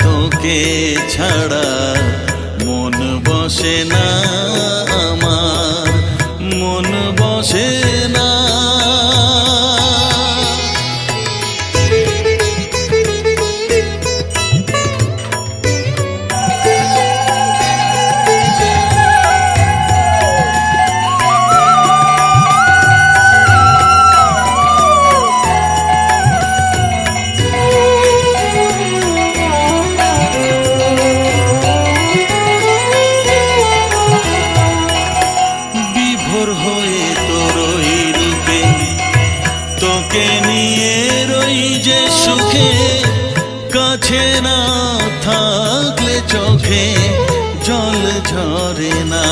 তোকে ছাড়া মন বসে না তোমাকে নিয়ে রই যে সুখে কাছে না থাকলে চোখে জল ঝরে না।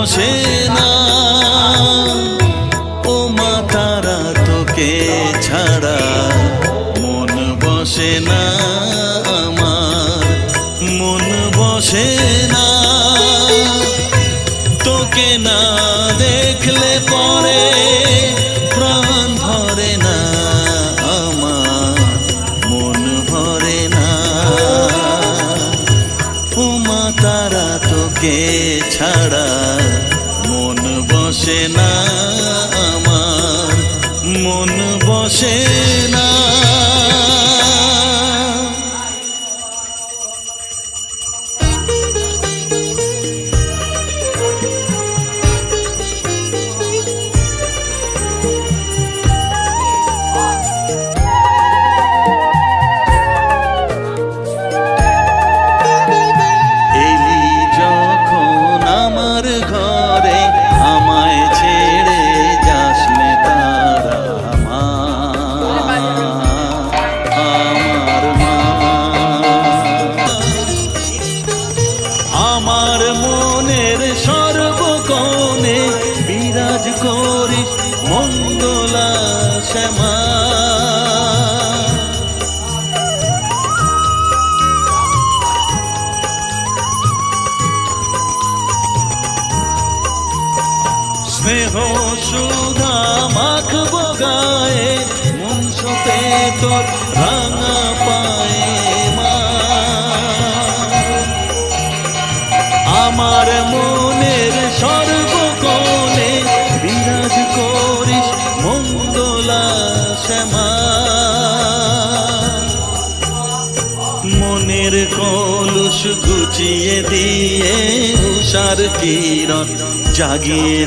আসে क्षमा স্নেহ সুধা মাখ গায়ে মন সতে তোর উষার কিরণ জাগিয়ে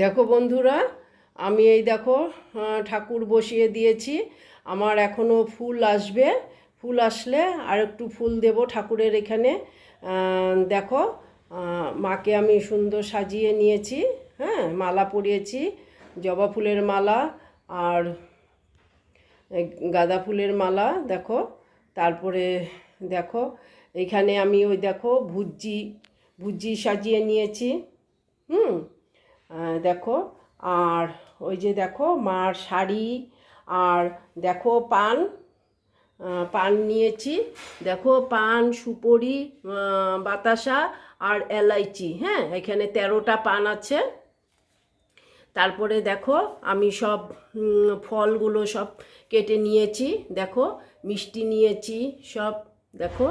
দেখো বন্ধুরা, আমি এই দেখো ঠাকুর বসিয়ে দিয়েছি। আমার এখনও ফুল আসবে। ফুল আসলে আর একটু ফুল দেব ঠাকুরের এখানে। দেখো মাকে আমি সুন্দর সাজিয়ে নিয়েছি হ্যাঁ মালা পরিয়েছি, জবা ফুলের মালা আর গাঁদা ফুলের মালা, দেখো। তারপরে দেখো, এখানে আমি ওই দেখো ভুজি ভুজি সাজিয়ে নিয়েছি, হুম? দেখো, আর ওই যে দেখো মার শাড়ি, আর দেখো পান পান নিয়েছি, দেখো পান, সুপরি বাতাসা আর এলাইচি হ্যাঁ? এখানে তেরোটা পান আছে। তারপরে দেখো আমি সব ফলগুলো সব কেটে নিয়েছি। দেখো মিষ্টি নিয়েছি সব দেখো।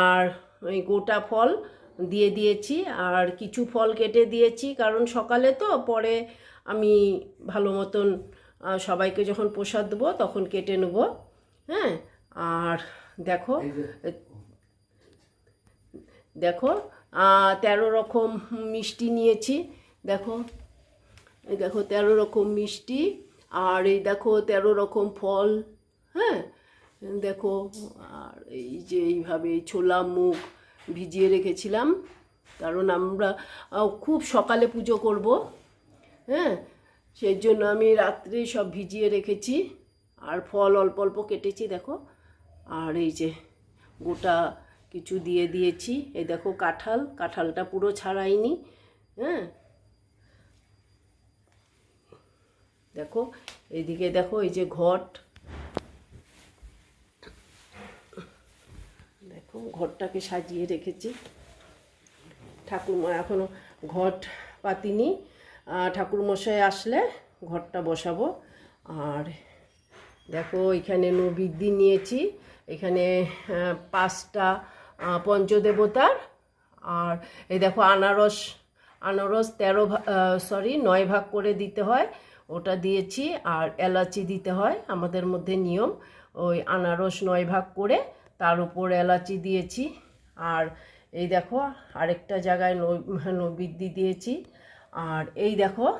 আর ওই গোটা ফল দিয়ে দিয়েছি। আর কিছু ফল কেটে দিয়েছি কারণ সকালে তো পরে আমি ভালো মতন সবাইকে যখন প্রসাদ দেবো তখন কেটে নেব। হ্যাঁ আর দেখো দেখো তেরো রকম মিষ্টি নিয়েছি। দেখো এই দেখো, তেরো রকম মিষ্টি, আর এই দেখো, তেরো রকম ফল হ্যাঁ? দেখো, আর এই যে এইভাবে ছোলা মুগ ভিজিয়ে রেখেছিলাম, কারণ আমরা খুব সকালে পুজো করব হ্যাঁ? সেই জন্য আমি রাত্রে সব ভিজিয়ে রেখেছি, আর ফল অল্প অল্প কেটেছি, দেখো। আর এই যে গোটা কিছু দিয়ে দিয়েছি, এই দেখো কাঁঠাল, কাঁঠালটা পুরো ছাড়াইনি হ্যাঁ? দেখো এইদিকে দেখো এই যে ঘট। দেখো ঘরটাকে সাজিয়ে রেখেছি। ঠাকুরমা এখনও ঘট পাতিনি। ঠাকুরমশাই আসলে ঘরটা বসাবো। আর দেখো, এখানে নবীদ্দি নিয়েছি। এখানে পাঁচটা পঞ্চদেবতার। আর এই দেখো, আনারস আনারস তেরো সরি নয় ভাগ করে দিতে হয়। ওটা দিয়েছি আর এলাচি দিতে হয়, আমাদের মধ্যে নিয়ম। ওই আনারস নয় ভাগ করে তার উপর এলাচি দিয়েছি। আর এই দেখো, আরেকটা জায়গায় নৈ- নৈবেদ্য দিয়েছি। আর এই দেখো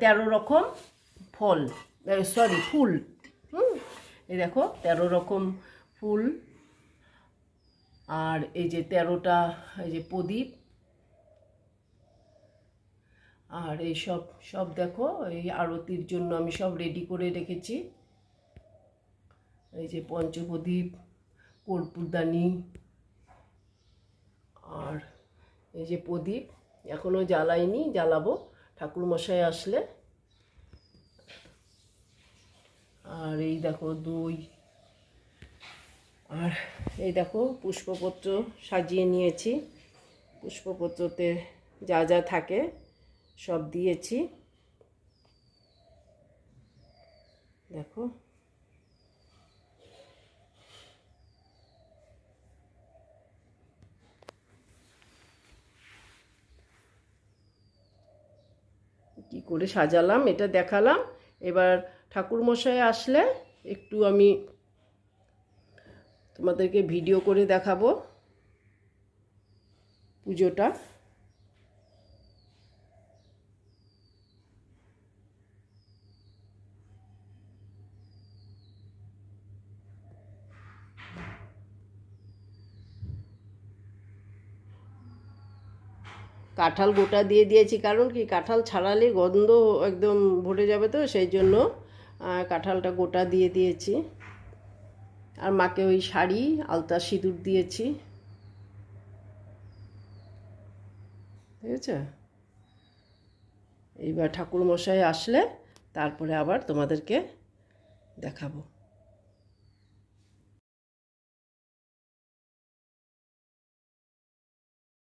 তেরো রকম ফল সরি, ফুল। হুম, এই দেখো, তেরো রকম ফুল। আর এই যে তেরোটা, এই যে প্রদীপ আর এই সব সব দেখো, এই আরতির জন্য আমি সব রেডি করে রেখেছি। এই যে পঞ্চপ্রদীপ, কর্পূরদানি, আর এই যে প্রদীপ এখনও জ্বালাইনি, জ্বালাবো। ঠাকুরমশাই আসলে। আর এই দেখো দই। আর এই দেখো পুষ্পপত্র সাজিয়ে নিয়েছি। পুষ্পপত্রতে যা যা থাকে। সব দিয়েছি। দেখো। কি করে সাজালাম, এটা দেখালাম। এবার ঠাকুরমশাই আসলে একটু আমি তোমাদেরকে ভিডিও করে দেখাবো পুজোটা। কাঁঠাল গোটা দিয়ে দিয়েছি। কারণ কি? কাঁঠাল ছাড়ালে গন্ধ একদম ভরে যাবে তো, সেই জন্য কাঁঠালটা গোটা দিয়ে দিয়েছি। আর মাকে ওই শাড়ি, আলতা সিঁদুর দিয়েছি। ঠিক আছে এইবার ঠাকুর মশাই আসলে, তারপরে আবার তোমাদেরকে দেখাবো।